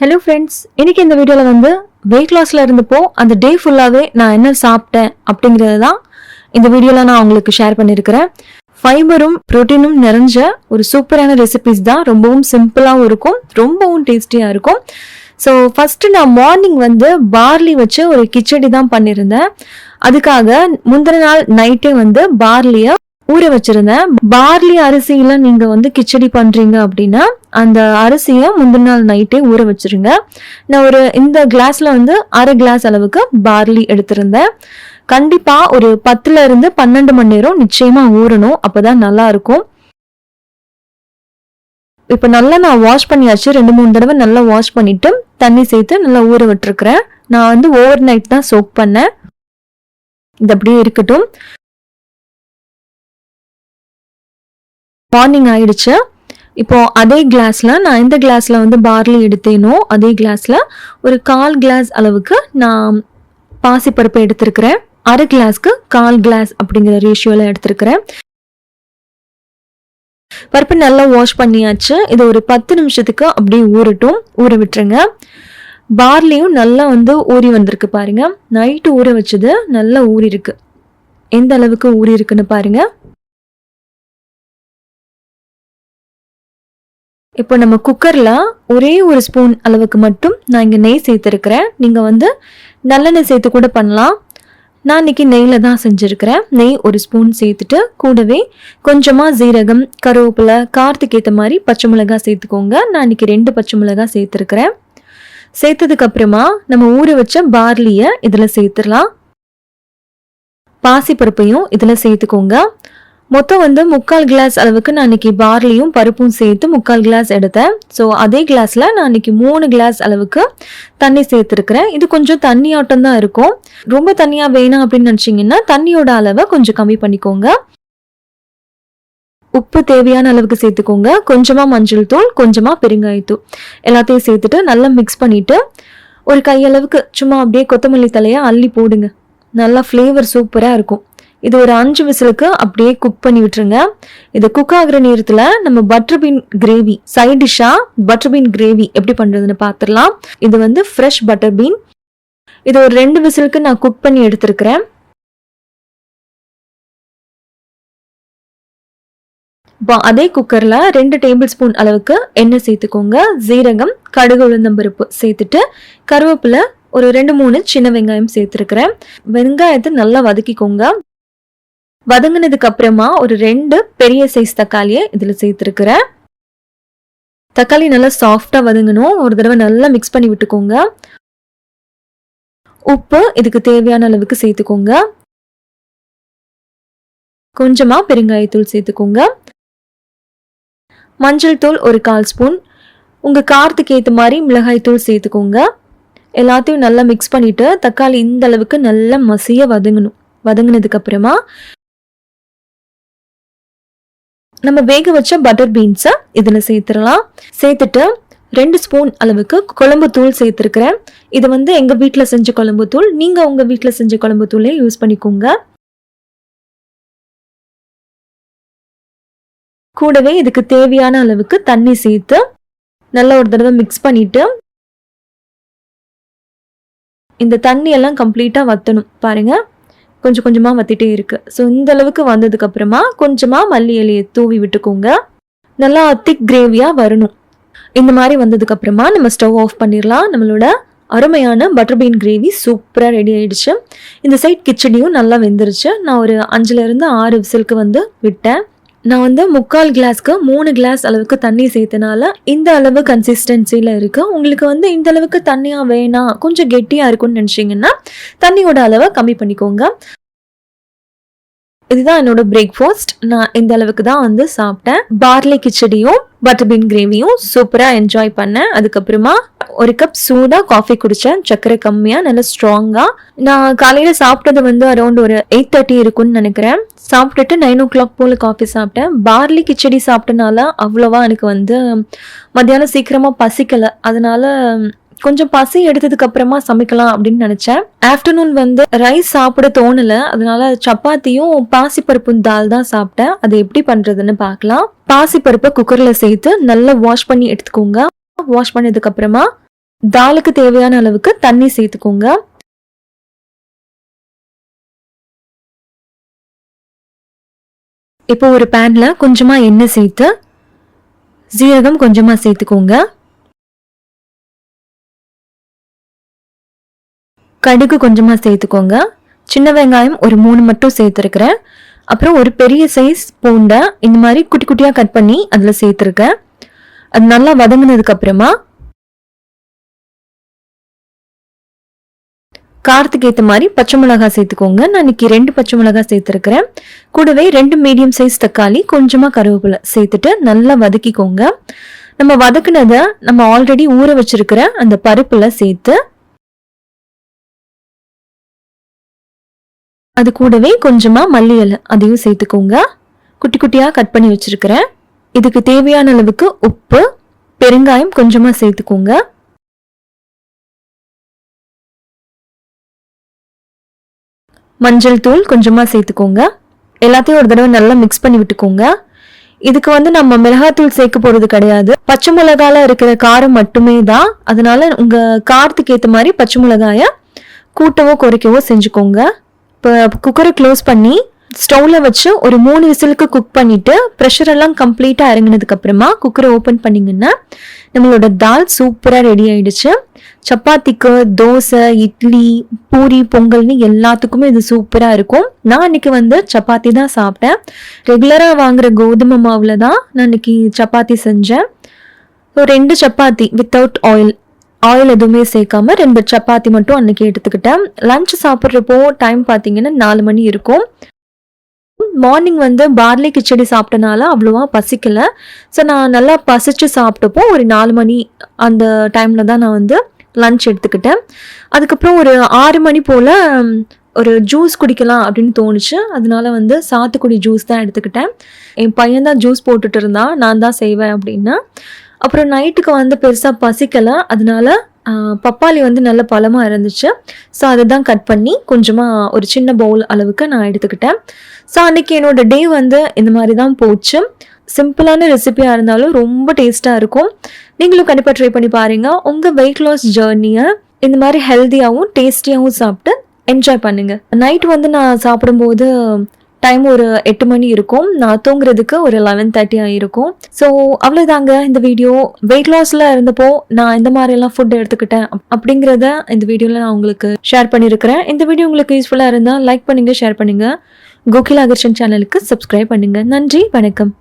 Hello friends இன்னைக்கு இந்த வீடியோவில் வந்து வெயிட் லாஸில் இருந்தப்போ அந்த டே ஃபுல்லாகவே நான் என்ன சாப்பிட்டேன் அப்படிங்கிறது தான் இந்த வீடியோவில் நான் உங்களுக்கு ஷேர் பண்ணியிருக்கிறேன் ஃபைபரும் ப்ரோட்டீனும் நிறைஞ்ச ஒரு சூப்பரான ரெசிபிஸ் தான் ரொம்பவும் சிம்பிளாகவும் இருக்கும் ரொம்பவும் டேஸ்டியாக இருக்கும். ஸோ ஃபஸ்ட்டு நான் மார்னிங் வந்து பார்லி வச்சு ஒரு கிச்சடி தான் பண்ணியிருந்தேன். அதுக்காக முந்தின நாள் நைட்டே வந்து பார்லியை ஊற வச்சிருந்தேன் பார்லி அரிசியில நீங்க வந்து கிச்சடி பண்றீங்க அப்படின்னா அந்த அரிசியை முந்தின நாள் நைட்டே ஊற வச்சிருங்க. நான் ஒரு இந்த கிளாஸ்ல வந்து அரை கிளாஸ் அளவுக்கு பார்லி எடுத்திருந்தேன். கண்டிப்பா ஒரு பத்துல இருந்து பன்னெண்டு மணி நேரம் நிச்சயமா ஊறணும் அப்பதான் நல்லா இருக்கும். இப்போ நல்லா நான் வாஷ் பண்ணியாச்சு ரெண்டு மூணு தடவை நல்லா வாஷ் பண்ணிட்டு தண்ணி சேர்த்து நல்லா ஊற விட்டுருக்குறேன். நான் வந்து ஓவர் நைட் தான் சோக் பண்ணேன். இது அப்படியே இருக்கட்டும். மார்னிங் ஆயிடுச்சு. இப்போ அதே கிளாஸ்ல நான் எந்த கிளாஸ்ல வந்து பார்லி எடுத்தேனோ அதே கிளாஸ்ல ஒரு கால் கிளாஸ் அளவுக்கு நான் பாசிப்பருப்பு எடுத்திருக்கிறேன். அரை கிளாஸ்க்கு கால் கிளாஸ் அப்படிங்கிற ரேஷியோல எடுத்திருக்கிறேன். பருப்பு நல்லா வாஷ் பண்ணியாச்சு. இது ஒரு பத்து நிமிஷத்துக்கு அப்படியே ஊறட்டும். ஊற விட்டுருங்க. பார்லியும் நல்லா வந்து ஊறி வந்திருக்கு பாருங்க. நைட்டு ஊற வச்சது நல்லா ஊறி இருக்கு எந்த அளவுக்கு ஊறி இருக்குன்னு பாருங்க. இப்போ நம்ம குக்கரில் ஒரே ஒரு ஸ்பூன் அளவுக்கு மட்டும் நான் இங்கே நெய் சேர்த்துருக்கிறேன். நீங்கள் வந்து நல்லெண்ணெய் சேர்த்து கூட பண்ணலாம். நான் இன்னைக்கு நெய்யில் தான் செஞ்சுருக்கிறேன். நெய் ஒரு ஸ்பூன் சேர்த்துட்டு கூடவே கொஞ்சமாக ஜீரகம் கருவேப்பிலை காரத்துக்கு ஏற்ற மாதிரி பச்சை மிளகாய் சேர்த்துக்கோங்க. நான் இன்றைக்கி ரெண்டு பச்சை மிளகாய் சேர்த்துருக்கிறேன். சேர்த்ததுக்கப்புறமா நம்ம ஊற வச்ச பார்லியை இதில் சேர்த்துடலாம். பாசிப்பருப்பையும் இதில் சேர்த்துக்கோங்க. மொத்தம் வந்து முக்கால் கிளாஸ் அளவுக்கு நான் இன்றைக்கி பார்லியும் பருப்பும் சேர்த்து முக்கால் கிளாஸ் எடுத்தேன். ஸோ அதே கிளாஸில் நான் இன்றைக்கி மூணு கிளாஸ் அளவுக்கு தண்ணி சேர்த்துருக்கிறேன். இது கொஞ்சம் தண்ணி ஆட்டம் தான் இருக்கும். ரொம்ப தண்ணியாக வேணாம் அப்படின்னு நினச்சிங்கன்னா தண்ணியோட அளவை கொஞ்சம் கம்மி பண்ணிக்கோங்க. உப்பு தேவையான அளவுக்கு சேர்த்துக்கோங்க. கொஞ்சமாக மஞ்சள் தூள் கொஞ்சமாக பெருங்காயத்தூள். எல்லாத்தையும் சேர்த்துட்டு நல்லா மிக்ஸ் பண்ணிவிட்டு ஒரு கையளவுக்கு சும்மா அப்படியே கொத்தமல்லி தலையை அள்ளி போடுங்க. நல்லா ஃப்ளேவர் சூப்பராக இருக்கும். இது ஒரு அஞ்சு விசிலுக்கு அப்படியே குக் பண்ணி விட்டுருங்க. இது குக் ஆகுற நேரத்தில் நம்ம பட்டர் பீன் கிரேவி சைட் டிஷ்ஷாக பட்டர் பீன் கிரேவி எப்படி பண்ணுறதுன்னு பார்த்துடலாம் இது வந்து ஃப்ரெஷ் பட்டர் பீன் இது ஒரு ரெண்டு விசிலுக்கு நான் குக் பண்ணி எடுத்திருக்கிறேன். இப்போ அதே குக்கரில் ரெண்டு டேபிள் ஸ்பூன் அளவுக்கு எண்ணெய் சேர்த்துக்கோங்க. ஜீரகம் கடுகு உளுந்தம்பருப்பு சேர்த்துட்டு கருவேப்பிலை ஒரு ரெண்டு மூணு சின்ன வெங்காயம் சேர்த்துருக்கிறேன். வெங்காயத்தை நல்லா வதக்கிக்கோங்க. வதங்கினதுக்கு அப்புறமா ஒரு ரெண்டு பெரிய சைஸ் தக்காளியை இதில் சேர்த்துருக்குறேன். தக்காளி நல்லா சாஃப்டாக வதங்கணும். ஒரு தடவை நல்லா மிக்ஸ் பண்ணி விட்டுக்கோங்க. உப்பு இதுக்கு தேவையான அளவுக்கு சேர்த்துக்கோங்க. கொஞ்சமாக பெருங்காயத்தூள் சேர்த்துக்கோங்க. மஞ்சள் தூள் ஒரு கால் ஸ்பூன். உங்கள் காரத்துக்கு ஏற்ற மாதிரி மிளகாய் தூள் சேர்த்துக்கோங்க. எல்லாத்தையும் நல்லா மிக்ஸ் பண்ணிவிட்டு தக்காளி இந்த அளவுக்கு நல்லா மசிய வதங்கணும். வதங்கினதுக்கப்புறமா நம்ம வேக வச்ச பட்டர் பீன்ஸை இதில் சேர்த்துடலாம். சேர்த்துட்டு ரெண்டு ஸ்பூன் அளவுக்கு குழம்பு தூள் சேர்த்துருக்கிறேன். இது வந்து எங்கள் வீட்டில் செஞ்ச குழம்பு தூள் நீங்கள் உங்கள் வீட்டில் செஞ்ச குழம்பு தூளே யூஸ் பண்ணிக்கோங்க. கூடவே இதுக்கு தேவையான அளவுக்கு தண்ணி சேர்த்து நல்லா ஒரு தடவை மிக்ஸ் பண்ணிட்டு இந்த தண்ணியெல்லாம் கம்ப்ளீட்டாக வற்றணும் பாருங்கள் கொஞ்சம் கொஞ்சமாக வத்திட்டே இருக்கு. ஸோ இந்த அளவுக்கு வந்ததுக்கு அப்புறமா கொஞ்சமாக மல்லி இலையை தூவி விட்டுக்கோங்க. நல்லா திக் கிரேவியாக வரணும். இந்த மாதிரி வந்ததுக்கு அப்புறமா நம்ம ஸ்டவ் ஆஃப் பண்ணிடலாம். நம்மளோட அருமையான பட்டர் பீன் கிரேவி சூப்பராக ரெடி ஆயிடுச்சு. இந்த சைட் கிச்சடியும் நல்லா வெந்துருச்சு. நான் ஒரு அஞ்சுலேருந்து ஆறு விசிலுக்கு வந்து விட்டேன். நான் வந்து முக்கால் கிளாஸ்க்கு மூணு கிளாஸ் அளவுக்கு தண்ணி சேர்த்தனால இந்த அளவு கன்சிஸ்டன்சியில் இருக்குது உங்களுக்கு வந்து இந்த அளவுக்கு தண்ணியாக வேணாம் கொஞ்சம் கெட்டியாக இருக்கும்னு நினச்சிங்கன்னா தண்ணியோட அளவை கம்மி பண்ணிக்கோங்க. இதுதான் என்னோட பிரேக்ஃபாஸ்ட் நான் இந்த அளவுக்கு தான் வந்து சாப்பிட்டேன். பார்லி கிச்சடியும் பட்டர் பீன் கிரேவியும் சூப்பராக என்ஜாய் பண்ணேன். அதுக்கப்புறமா ஒரு கப் சூடாக காஃபி குடித்தேன் சர்க்கரை கம்மியாக நல்லா ஸ்ட்ராங்காக நான் காலையில் சாப்பிட்டது வந்து அரௌண்ட் ஒரு எயிட் தேர்ட்டி இருக்கும்னு நினைக்கிறேன். சாப்பிட்டுட்டு நைன் ஓ கிளாக் போல் காஃபி சாப்பிட்டேன். பார்லி கிச்சடி சாப்பிட்டனால அவ்வளோவா எனக்கு வந்து மத்தியானம் சீக்கிரமாக பசிக்கலை. அதனால கொஞ்சம் பசி எடுத்ததுக்கு அப்புறமா சமைக்கலாம் அப்படின்னு நினைச்சேன். ஆஃப்டர்நூன் வந்து ரைஸ் சாப்பிட தோணல. அதனால சப்பாத்தியும் பாசிப்பருப்பும் தால் தான் சாப்பிட்டேன். அது எப்படி பண்றதுன்னு பார்க்கலாம். பாசிப்பருப்பை குக்கர்ல சேர்த்து நல்லா வாஷ் பண்ணி எடுத்துக்கோங்க. வாஷ் பண்ணதுக்கு அப்புறமா தாலுக்கு தேவையான அளவுக்கு தண்ணி சேர்த்துக்கோங்க. இப்போ ஒரு பேனில் கொஞ்சமா எண்ணெய் சேர்த்து ஜீரகம் கொஞ்சமா சேர்த்துக்கோங்க. கடுகு கொஞ்சமா சேர்த்துக்கோங்க. சின்ன வெங்காயம் ஒரு மூணு மட்டும் சேர்த்துருக்கிறேன். அப்புறம் ஒரு பெரிய சைஸ் பூண்டை இந்த மாதிரி குட்டி குட்டியாக கட் பண்ணி அதில் சேர்த்துருக்கேன். அது நல்லா வதங்கினதுக்கு காரத்துக்கு ஏற்ற மாதிரி பச்சை மிளகாய் சேர்த்துக்கோங்க. நான் இன்னைக்கு ரெண்டு பச்சை மிளகாய் சேர்த்துருக்கிறேன். கூடவே ரெண்டு மீடியம் சைஸ் தக்காளி கொஞ்சமாக கருவேப்பிலை சேர்த்துட்டு நல்லா வதக்கிக்கோங்க. நம்ம வதக்குனதை நம்ம ஆல்ரெடி ஊற வச்சிருக்கிற அந்த பருப்புல சேர்த்து அது கூடவே கொஞ்சமாக மல்லி இலை அதையும் சேர்த்துக்கோங்க. குட்டி குட்டியாக கட் பண்ணி வச்சுருக்கிறேன். இதுக்கு தேவையான அளவுக்கு உப்பு பெருங்காயம் கொஞ்சமாக சேர்த்துக்கோங்க. மஞ்சள் தூள் கொஞ்சமாக சேர்த்துக்கோங்க. எல்லாத்தையும் ஒரு தடவை நல்லா மிக்ஸ் பண்ணி விட்டுக்கோங்க. இதுக்கு வந்து நம்ம மிளகாத்தூள் சேர்க்க போகிறது கிடையாது. பச்சை மிளகால இருக்கிற காரம் மட்டுமே தான். அதனால உங்கள் காரத்துக்கு ஏற்ற மாதிரி பச்சை மிளகாயை கூட்டவோ குறைக்கவோ செஞ்சுக்கோங்க. இப்போ குக்கரை க்ளோஸ் பண்ணி ஸ்டவ்ல வச்சு ஒரு மூணு விசிலுக்கு குக் பண்ணிட்டு ப்ரெஷர் எல்லாம் கம்ப்ளீட்டாக இறங்கினதுக்கு அப்புறமா குக்கரை ஓப்பன் பண்ணிங்கன்னா நம்மளோட தால் சூப்பராக ரெடி ஆயிடுச்சு. சப்பாத்திக்கு தோசை இட்லி பூரி பொங்கல்னு எல்லாத்துக்குமே இது சூப்பராக இருக்கும். நான் இன்னைக்கு வந்து சப்பாத்தி தான் சாப்பிட்டேன். ரெகுலராக வாங்குற கோதுமை மாவில் தான் நான் இன்னைக்கு சப்பாத்தி செஞ்சேன். ஸோ ரெண்டு சப்பாத்தி வித்தவுட் ஆயில் ஆயில் எதுவுமே சேர்க்காம ரெண்டு சப்பாத்தி மட்டும் அன்னைக்கு எடுத்துக்கிட்டேன். லஞ்ச் சாப்பிட்றப்போ டைம் பார்த்தீங்கன்னா நாலு மணி இருக்கும். மார்னிங் வந்து பார்லி கிச்சடி சாப்பிட்டனால அவ்வளோவா பசிக்கல. ஸோ நான் நல்லா பசிச்சு சாப்பிட்டப்போ ஒரு நாலு மணி அந்த டைமில் தான் நான் வந்து லன்ச் எடுத்துக்கிட்டேன். அதுக்கப்புறம் ஒரு ஆறு மணி போல் ஒரு ஜூஸ் குடிக்கலாம் அப்படின்னு தோணுச்சு. அதனால வந்து சாத்துக்குடி ஜூஸ் தான் எடுத்துக்கிட்டேன். என் பையன் தான் ஜூஸ் போட்டுட்டு இருந்தான். நான் தான் செய்வேன் அப்படின்னா. அப்புறம் நைட்டுக்கு வந்து பெருசாக பசிக்கலை. அதனால பப்பாளி வந்து நல்ல பழமாக இருந்துச்சு. ஸோ அதை தான் கட் பண்ணி கொஞ்சமாக ஒரு சின்ன பவுல் அளவுக்கு நான் எடுத்துக்கிட்டேன். ஸோ அன்றைக்கி என்னோட டே வந்து இந்த மாதிரி தான் போச்சு சிம்பிளான ரெசிபியாக இருந்தாலும் ரொம்ப டேஸ்ட்டாக இருக்கும். நீங்களும் கண்டிப்பாக ட்ரை பண்ணி பாருங்கள் உங்கள் வெயிட் லாஸ் ஜேர்னியை இந்த மாதிரி ஹெல்த்தியாகவும் டேஸ்டியாகவும் சாப்பிட்டு என்ஜாய் பண்ணுங்கள் நைட் வந்து நான் சாப்பிடும்போது டைம் ஒரு எட்டு மணி இருக்கும். நான் தூங்குறதுக்கு ஒரு லெவன் தேர்ட்டி ஆகிருக்கும் ஸோ அவ்வளோதாங்க இந்த வீடியோ வெயிட் லாஸில் இருந்தப்போ நான் இந்த மாதிரிலாம் ஃபுட் எடுத்துக்கிட்டேன் அப்படிங்கிறத இந்த வீடியோவில் நான் உங்களுக்கு ஷேர் பண்ணியிருக்கிறேன் இந்த வீடியோ உங்களுக்கு யூஸ்ஃபுல்லாக இருந்தால் லைக் பண்ணுங்கள் ஷேர் பண்ணுங்கள் கோகில் அகர்ஷன் சேனலுக்கு சப்ஸ்கிரைப் பண்ணுங்கள் நன்றி வணக்கம்.